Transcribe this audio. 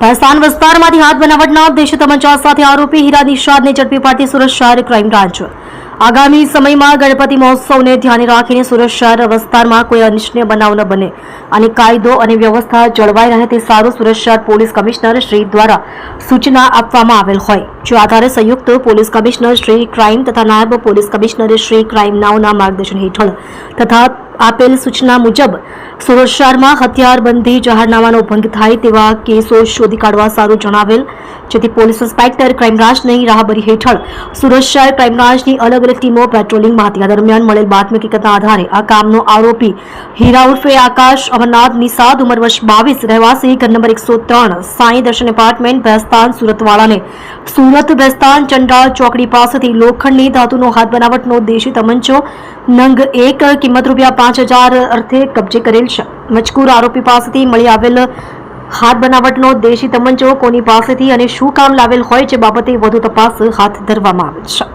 ભેસ્તાન વિસ્તારમાંથી હાથ બનાવટના દેશી તમંચા સાથે આરોપી હીરા નિષાદને ઝડપી પાડતી સુરત શહેર ક્રાઇમ બ્રાન્ચ. આગામી સમયમાં ગણપતિ મહોત્સવને ધ્યાને રાખીને સુરત શહેર વિસ્તારમાં કોઈ અનિચ્છનીય બનાવ ન બને અને કાયદો અને વ્યવસ્થા જળવાઈ રહે તે સારું સુરત શહેર પોલીસ કમિશનર શ્રી દ્વારા સૂચના આપવામાં આવેલ હોય. જે આધારે સંયુક્ત પોલીસ કમિશનર શ્રી ક્રાઇમ તથા નાયબ પોલીસ કમિશનર શ્રી ક્રાઇમ નાઓના માર્ગદર્શન હેઠળ તથા આપેલ સૂચના મુજબ સુરત હથિયારબંધી જાહેરનામાનો ભંગ થાય તેવા કેસો શોધી કાઢવા સારું જણાવેલ. જેથી પોલીસ ઇન્સ્પેક્ટર ક્રાઇમબ્રાન્ચની રાહબરી હેઠળ સુરત શહેર ક્રાઇમ અલગ અલગ ટીમો પેટ્રોલિંગમાં હતી આ દરમિયાન મળેલ બાતમી હકીકતના આધારે આ કામનો આરોપી હીરા ઉર્ફે આકાશ અમરનાથ નિસાદ ઉંમર વર્ષ બાવીસ, રહેવાસી ઘર નંબર એકસો ત્રણ, સાંઈ દર્શન એપાર્ટમેન્ટ, ભેસ્તાન, સુરતવાળાને. સુરત ભેસ્તાન ચંડાળ ચોકડી પાસેથી લોખંડની ધાતુનો હાથ બનાવટનો દેશી તમંચો, નંગ એક, કિંમત રૂપિયા પાંચ હજાર અર્થે કબજે કરેલ છે મજકૂર આરોપી પાસેથી મળી આવેલ હાથ બનાવટનો દેશી તમંચો કોની પાસેથી અને શું કામ લાવેલ હોય છે બાબતે વધુ તપાસ હાથ ધરવામાં આવે છે.